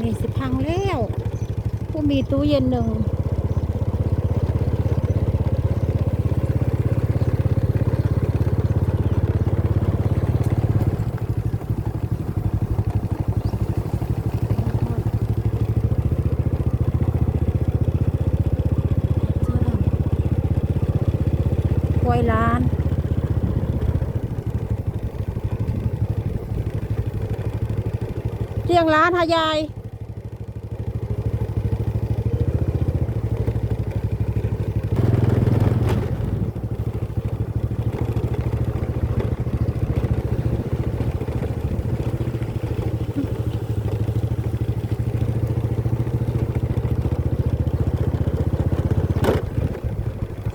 นี้สิพังแล้วผู้มีตู้เย็นหนึ่งกล้วยล้านเที่ยงร้านหายาย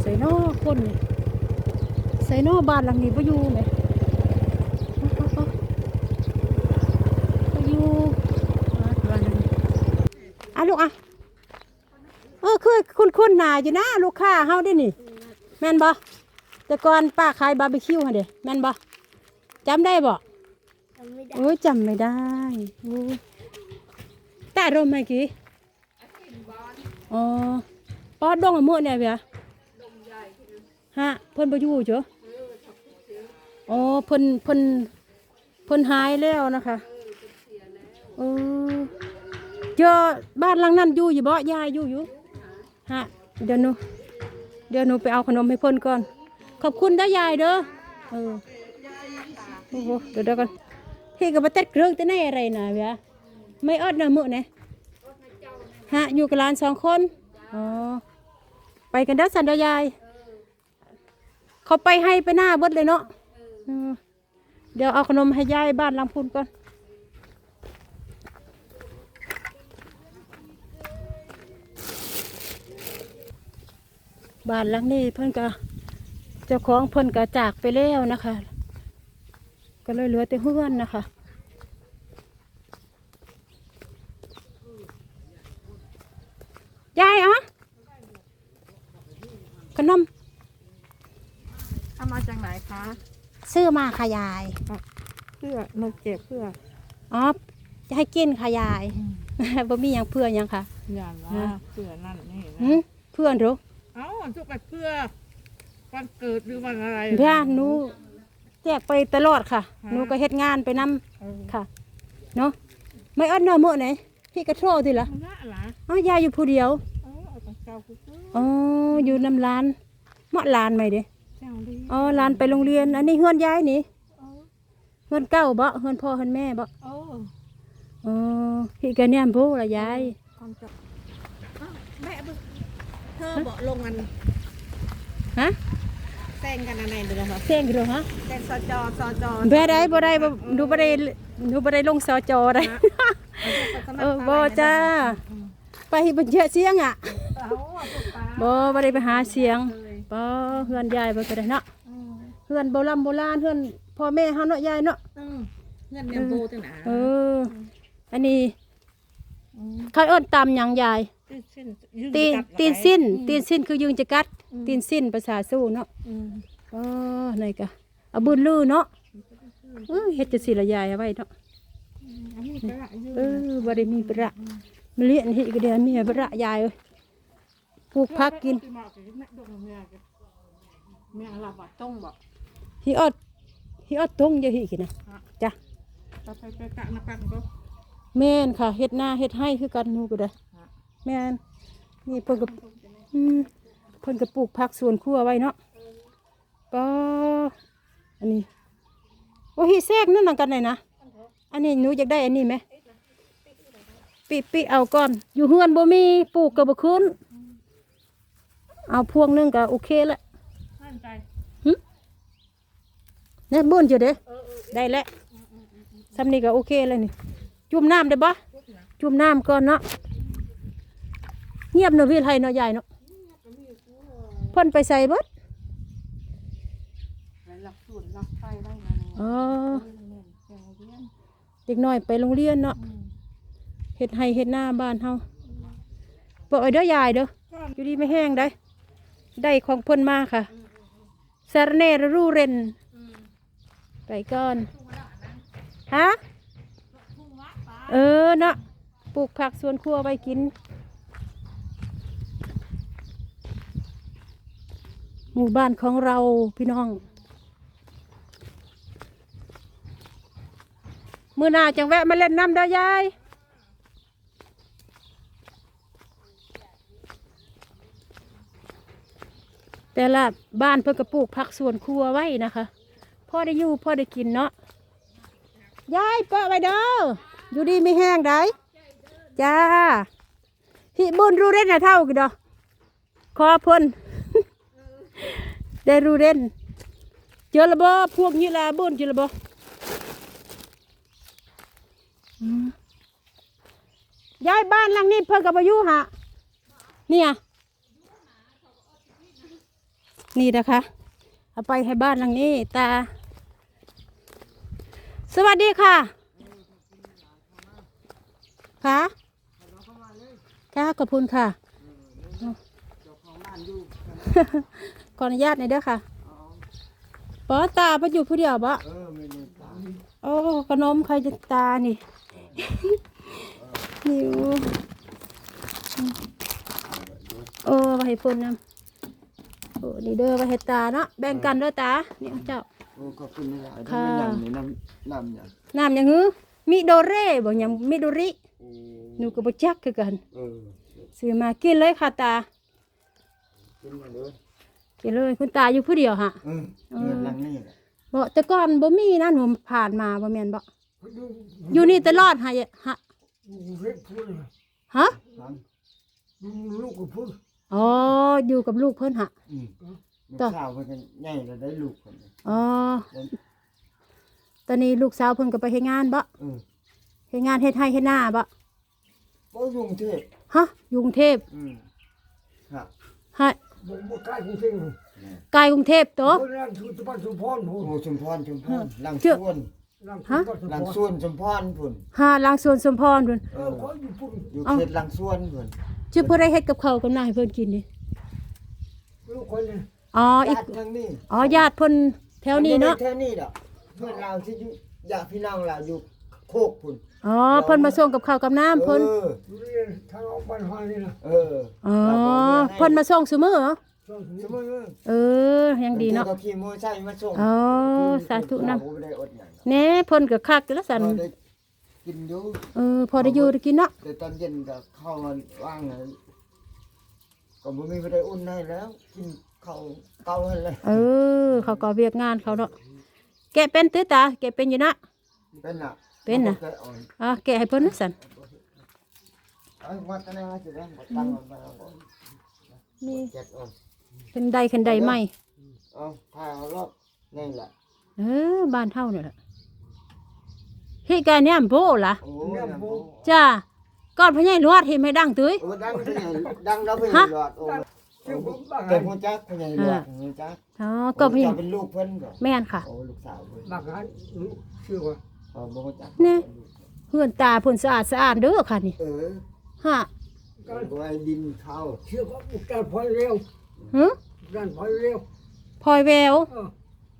ใส่นอคนนี่ ใส่นอบ้านหลังนี้พ่อยู่ไหมเอาๆๆไปอยู่วันนึงอะลูกอะเออคือคุณคุณหนาอยู่นะลูกค้าเฮาได้นี่ แม่นบ่แต่ก่อนป้าขายบาร์บีคิวหั่นเด้แม่นบ่จำได้บ่จำไม่ได้โอ้ยจำไม่ได้โอ้ยตาดมไหมกี้อ๋อปอดดงอะมื้อเนี่ยเบียฮะเพิ่นบ่อยู่จ้ะ อ๋อเพิ่นเพิ่นเพิ่นหายแล้วนะคะเออเจอบ้านหลังนั้นอยู่อยู่บ่ยายอยู่อยู่ฮะเดี๋ยวหนูเดี๋ยวหนูไปเอาขนมให้เพิ่นก่อน ขอบคุณนะยายเด้อเออโอ้โหเดี๋ยวเดี๋ยวก่อนพี่ก็มาเต็ดเครื่องแต่ไหนอะไรนะเบียไม่อดนะมื้อนฮะอยู่กับหลานสองคนอ๋อไปกันเด้อสันดอยายเขาไปให้ไปหน้าเบิดเลยเนาะ เดี๋ยวเอาขนมให้ยายบ้านลำพูนก่อน บ้านหลังนี้เพิ่นก็เจ้าของเพิ่นก็จากไปแล้วนะคะ ก็เลยเหลือแต่เฮือนนะคะยายอะขนมเอามาจากไหนคะ ซื้อมาค่ะยาย เพื่อนกเก็บเพื่ออ๋อจะให้กินค่ะยาย บ่มีหยังเพื่อหยังค่ะอย่างว่าเพื่อนั่นนี่หึเพื่อนหรู้เอ้าทุกไปเพื่อวันเกิดหรือวันอะไรเพื่อนหนูแจกไปตลอดค่ะหนูก็เฮ็ดงานไปนํเออค่ะ เนาะไม่อัดเนอมื้อไหนพี่กระโทรทีละมันน่าหละอ๋อยายอยู่ผู้เดียว เออเอาของเจ้าคืออ๋ออยู่น้ำร้านเหมาะร้านไหมเด้เจ้าดีอ๋อร้านไปโรงเรียน อันนี้เฮือนยายนี่เออเฮือนเก่าบ่เฮือนพ่อเฮือนแม่บ่เอออ๋อพี่ก็เนี่ยผู้ละยายของเจ้าอ้าวแม่บึกเธอบอกลงกันฮะแซงกันอะไรดูนะคะเสียงอยู่ฮะแซงสจอสจอแบ่ได้บ่ได้บ่หนูบ่ได้หนูบ่ได้ลงสจได้เออบ่จ้าไปบ่เยอะเสียงอะเอาอะลูกตาบ่บ่ได้ไปหาเสียง เลยบ่เฮือนยายบ่ก็ได้เนาะอืมเฮือนโบราณโบราณเฮือนพ่อแม่เฮาเนาะยายเนาะอืมเงินเนี่ยโบตั้งหนาเออ อันนี้มเขาเอิ้นตำหยังยายตีนตีนตีนสิ้นตีนสิ้นคือยืงจะกัดตีนสิ้นภาษาสู้เนาะอืมอ๋อไหนกะเอาบุญลือเนาะเออเฮ็ดจะสิละยายเอาไว้เนาะอันนี้ก็ละยืเออบ่ได้มีประมาเลี้ยนเฮ็ดก็ได้มีประยายเอ้ย ปลูกผักกินแม่ดงแม่ก็แม่ลาบะต้องบอกฮิออดฮิออดตรงจะฮิกินนะจ้ะเราไปไปกะนักกันก็แม่นค่ะเฮ็ดหน้าเฮ็ดให้คือกันหนูก็ได้แม่นนี่เพิ่นก็อืมเพิ่นก็ปลูกผักสวนครัวไว้เนาะก็อันนี้โอ้ฮิแทรกนั่นนั่นกันไหนนะอันนี้หนูอยากได้อันนี้ไหมปิปิเอาก่อน อยู่เฮือนบ่มีปลูกก็บ่ขึ้น เอาพวงหนึงก็โอเคละมั่นใจเนี่ยบ่นอยู่เด้ได้แล้วซำนี้ก็โอเคแล้วนี่ จุ่มน้ำได้ปะจุ่มน้ำก่อนเนาะ เงียบเนาะพี่ไทยเนาะยายเนาะเพ่นไปใส่เบิดหลักสูตรหลักไฟได้นะอ๋อเนี่ยแกเรียนเด็กน้อยไปโรงเรียนเนาะเฮ็ดให้เฮ็ดหน้าบ้านเฮาบอกไอ้เด้อยายเด้ออยู่ดีไม่แห้งได้ ได้ของเพิ่นมาค่ะสารเนรรูเรนไปก่อนฮะเออเนาะปลูกผักสวนครัวไว้กิน หมู่บ้านของเราพี่น้อง มือหน้าจังแวะมาเล่นน้ำเด้อยาย แต่ละบ้านเพิ่นก็ปลูกผักสวนครัวไว้นะคะพ่อได้อยู่พ่อได้กินเนาะยายเปาะไว้เด้ออยู่ดีไม่แห้งได้จ้าหิบุญรู้เด่นนะเท่ากันดอกขอพ่นได้รู้เด่นเจอระบ่พวกนี้ละบุญเจอระบอยายบ้านหลังนี้เพิ่นก็บ่อยู่หะเนี่ย นี่นะคะ เอาไปให้บ้านหลังนี้ตา สวัสดีค่ะ ค่ะค่ะขอบคุณค่ะขออนุญาตหน่อยเด้อค่ะปอตาไปอยู่ผู้เดียวบ่โอ้ขนมใครจะตานี่นิวโอ้ไปให้พุ่นนะ โอ้นี่เด้อไปให้ตาเนาะแบ่งกันเด้อตานี่เอาเจ้า โอ้ขอบคุณนะค่ะ น้ำนี่น้ำน้ำอย่างน้ำหยังหือมิโดเร่บ่หยังมิโดริโอ้หนูก็บ่จักคือกันเออซื้อมากินเลยค่ะตากินมาเลยกินเลยคุณตาอยู่ผู้เดียวฮะ เออเงินหลังนี่แหละบ่แต่ก่อนบ่มีนะหนูผ่านมาบ่แม่นบ่อยู่นี่ตลอดฮะฮะ เล็กพูดเลยฮะหลังลูกก็พูด อ๋ออยู่กับลูกเพิ่นฮะอืมลูกต่อสาวเพิ่นก็ใหญ่แล้วได้ลูกคนนี้อ๋อตอนนี้ลูกสาวเพิ่นก็ไปเฮ็ดงานบ่เออเฮ็ดงานเฮ็ดไร่เฮ็ดนาบ่บ่ยุ่งเทพฮะอยู่กรุงเทพอืมฮะฮะบอกบอกใกล้กูเพ่งไกลกรุงเทพโต คนนั้นคือตะปันสุพรพูดโอ้ชุมพรชุมพรหลังเชื่สอ วนนั่งฮะตะปันสุหลังพสรวนชุมพรพุ่นหาหลังสวนสมพรพุ่นเออคนอยู่พูดอยู่เอ้าเขตหลังสวนพุ่น ชื่อเพิ่นได้เฮ็ดกับข้าวกับน้าให้เพิ่นกินนี่ลูกคนนี้อ๋ออีกญาติทางนี้อ๋อญาติเพิ่นแถวนี้เนาะแถวนี้ดอกเพื่อนเราที่อยู่ญาติพี่น้องเราอยู่โคกพุ่นอ๋อเพิ่นมาส่งกับข้าวกับน้ำเพิ่นเอออยู่นี่ทางออกบ้านหอยนี่นะเอออ๋อเพิ่นมาส่งซุมื้อเหรอช่วงสนี้มมุติว่าเออยังดีเนาะ บงทีก็ขี่มอเตอร์ไซค์มาส่งอ๋อสาธุนำเราบ่ได้อดหยัง แหน่เพิ่นก็คักอยู่แล้วสั่นเราได้ กินอยู่เออ พอได้อยู่ได้กินเนาะแต่ตอนเย็นก็เข้ามาว่างเลยก็บ่มีบ่ได้อุ่นให้แล้ว กินข้าวเก่าหั่นเลยเออ เขาก็เวียกงานเขาเนาะแกะเป็นตื้อตาแกะเป็นอยู่นะ เป็นน่ะเป็นน่ะ อาไปอ่อนอะแกะให้เพิ่นนะสั่นเอามาตะนาสิได้บ่ตั้งมาเอาบ่นี่เจ็ดอ่อนขึ้นใดขึ้นใดไม่เอาถ้าเอารอบนี่แหละเออบ้านเฮานี่แหละ เฮ็ดกันเนี่ยโบล่ะโอ้ยน้ำโบจ้าก่อนพญายรวดเฮ็ดให้ดังตุ้ยโอ้ดังไปใหญ่ดังแล้วไปใหฮะญ่หลอดโอ้ชื่อผมบ้างไงแต่ผู้จักไปใหญ่หลอดผู้จักอ๋อก็พญาจะเป็นลูกเพิ่นบ่แม่นค่ะ โอ้ลูกสาวเพิ่นบ้างไงชื่อว่าอ๋อบ่ฮู้จักนี่เฮือนตาเพิ่นสะอาดสะอาดเด้อค่ะนี่เออฮะบ่ให้ดินเข้าชื่อว่าบุกการพอยเร็วหึการพอยเร็วพลอยแววเออ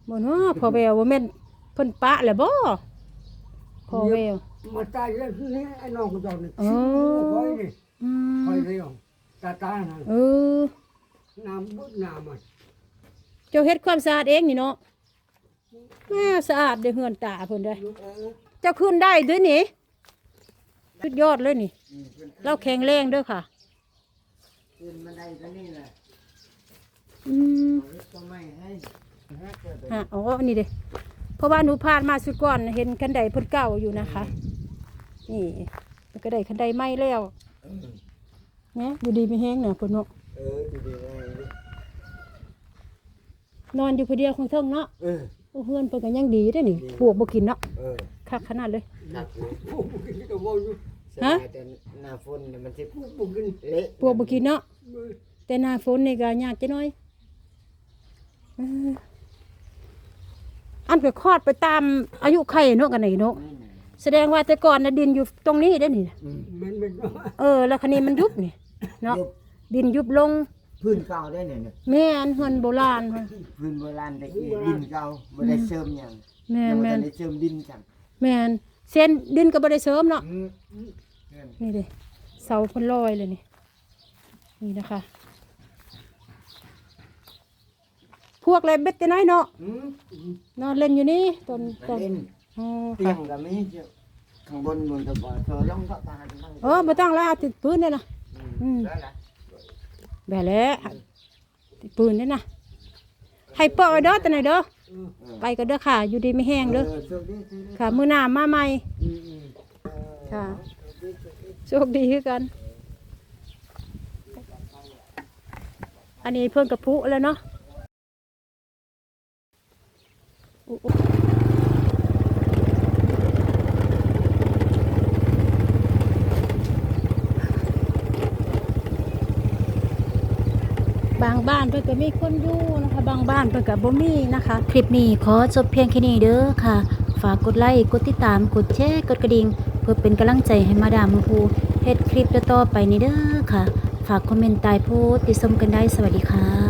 บ่เนาะพอแววบ่แม่นเพิ่นปะแล้วบ่ พอแววมาตายแล้วนี่ไอ้น้องกูจอดนี่อ๋อชื่อพอยนี่อืพอยมเร็วตาตานะเออ น้ำบุดน้ำมันเจ้าเฮ็ดความสะอาดเองนี่เนาะแม่สะอาดเด้อเฮือนตาเพิ่นเด้อเออเจ้าขึ้นได้ด้วยนี่สุดยอดเลยนี่อืมเพิ่นเราแข็งแรงเด้อค่ะ ขึ้นบันไดก็นี่แหละอืมเอารถก็ไม่ให้ฮะอ๋อนี่เด้ เพราะว่าหนูผ่านมาสุดก่อนเห็นคันใดเพิ่นเก่าอยู่นะคะ นี่แล้วก็ได้คันใดใหม่แล้วเออเนี่ยอยู่ดีไม่แห้งเนาะเพิ่นเนาะเออดูดีไงนอนอยู่ผู้เดียวของเทิงเนาะเออ โอ้เฮือนเพิ่นก็ยังดีได้อนี่พวกบ่กินเนาะเออคักขนาดเลยครับอยู่โอ้บุกินก็บ่อยู่ฮะแต่หน้าฝนเนี่ยมันสิบุกินเละพวกบ่กินเนาะ แต่หน้าฝนนี่ก็ยากจักหน่อยเออ อันก็คลอดไปตามอายุไข่เนาะกันไหนเนาะนี่น่ะแสดงว่าแต่ก่อนน่ะดินอยู่ตรงนี้เด้อนี่อืมมันเป็นเออ แล้วคันนี้มันยุบนี่เนาะยุบดินยุบลงพื้นเก่าได้เนี่ยเนี่ยแม่นเฮือนโบราณค่ะพื้นโบราณตะกี้ดินเก่าบ่ได้เสริมหยังแม่ยันงบ่แม่ทันนได้เสริมดินจังแม่นเส้นดินก็บ่ได้เสริมเนาะ อืมม่นนี่เลยเสาเพ่นลอยเลยนี่ นี่นะคะ พ วกอะไรเบ็ดจะน้อยเนาะอืมนอนเล่นอยู่นี่ตอนไปตอนเล่นอ๋อเตียค่ะงก็มีเจ้าข้างบนบนตะบอเธอลงตะตานั่งเออไม่ต้องแล้วเอาติดปืนเนี่ยนะ อืมได้ละแบบแล้วติดปืนเนี่ยนะให้เปาะไว้เด้อแต่ไหนเด้อเออไปก็เด้อค่ะ อยู่ดีไม่แห้งเด้อโชคดีโชคดีค่ะ มือหน้ามาใหม่ อืมอืมเออค่ะ โชคดีโชคดี โชคดีคือกัน อันนี้เพิ่นกับพุแล้วเนาะอุ๊อุ๊ บางบ้านเพิ่นก็มีคนอยู่นะคะ บางบ้านเพิ่นก็บ่มีนะคะ คลิปนี้ขอจบเพียงแค่นี้เด้อค่ะ ฝากกดไลค์กดติดตามกดแชร์กดกระดิ่งเพื่อเป็นกำลังใจให้มาดามอภูเฮ็ดคลิปต่อๆไปนี้เด้อค่ะ ฝากคอมเมนต์ใต้โพสต์ติดชมกันได้สวัสดีค่ะ